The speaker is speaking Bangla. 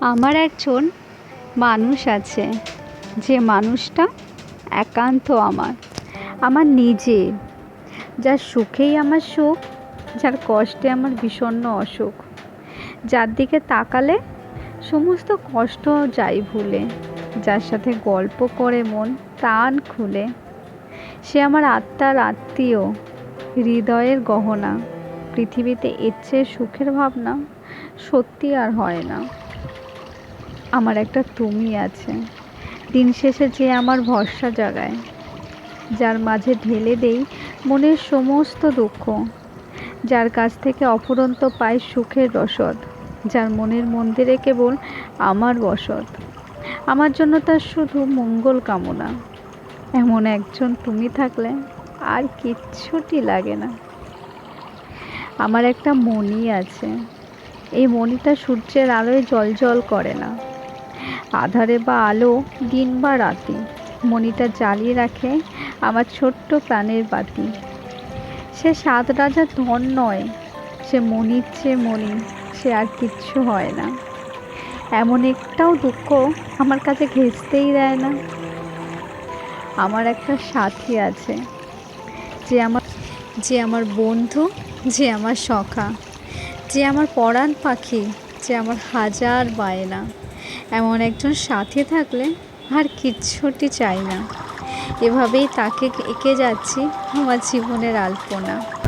আমার একজন মানুষ আছে। যে মানুষটা একান্ত আমার। আমার নিজে। যার সুখেই আমার সুখ, যার কষ্টে আমার বিষণ্ণ অসুখ। যার দিকে তাকালে সমস্ত কষ্ট যাই ভুলে। যার সাথে গল্প করে মন প্রাণ খুলে। সে আমার আত্মার আত্মীয়, হৃদয়ের গহনা। পৃথিবীতে এর চেয়ে সুখের ভাবনা সত্যি আর হয় না। আমার একটা তুমি আছে। দিন শেষে যে আমার ভরসা জাগায়, যার মাঝে ঢেলে দেই মনের সমস্ত দুঃখ, যার কাছ থেকে অফুরন্ত পাই সুখের রসদ, যার মনের মন্দিরে কেবল আমার বসত। আমার জন্য তার শুধু মঙ্গল কামনা। এমন একজন তুমি থাকলে আর কিচ্ছুটি লাগে না। আমার একটা মণি আছে। এই মণিটা সূর্যের আলোয় জলজল করে না। আধারে বা আলো দিন বা রাতে। মণিটা জ্বালিয়ে রাখে আমার ছোট্ট প্রাণের বাতি। সে সাত রাজা ধন নয়, সে মণির চেয়ে মণি সে আর কিচ্ছু হয় না। এমন একটাও দুঃখ আমার কাছে ঘেঁচতেই দেয় না। আমার একটা সাথী আছে, যে আমার যে আমার বন্ধু, যে আমার সখা, যে আমার পরাণ পাখি, যে আমার হাজার বায়না। এমন একজন সাথে থাকলে আর কিচ্ছুটি চাই না। এভাবেই তাকে এঁকে যাচ্ছি, আমার জীবনের আলপনা।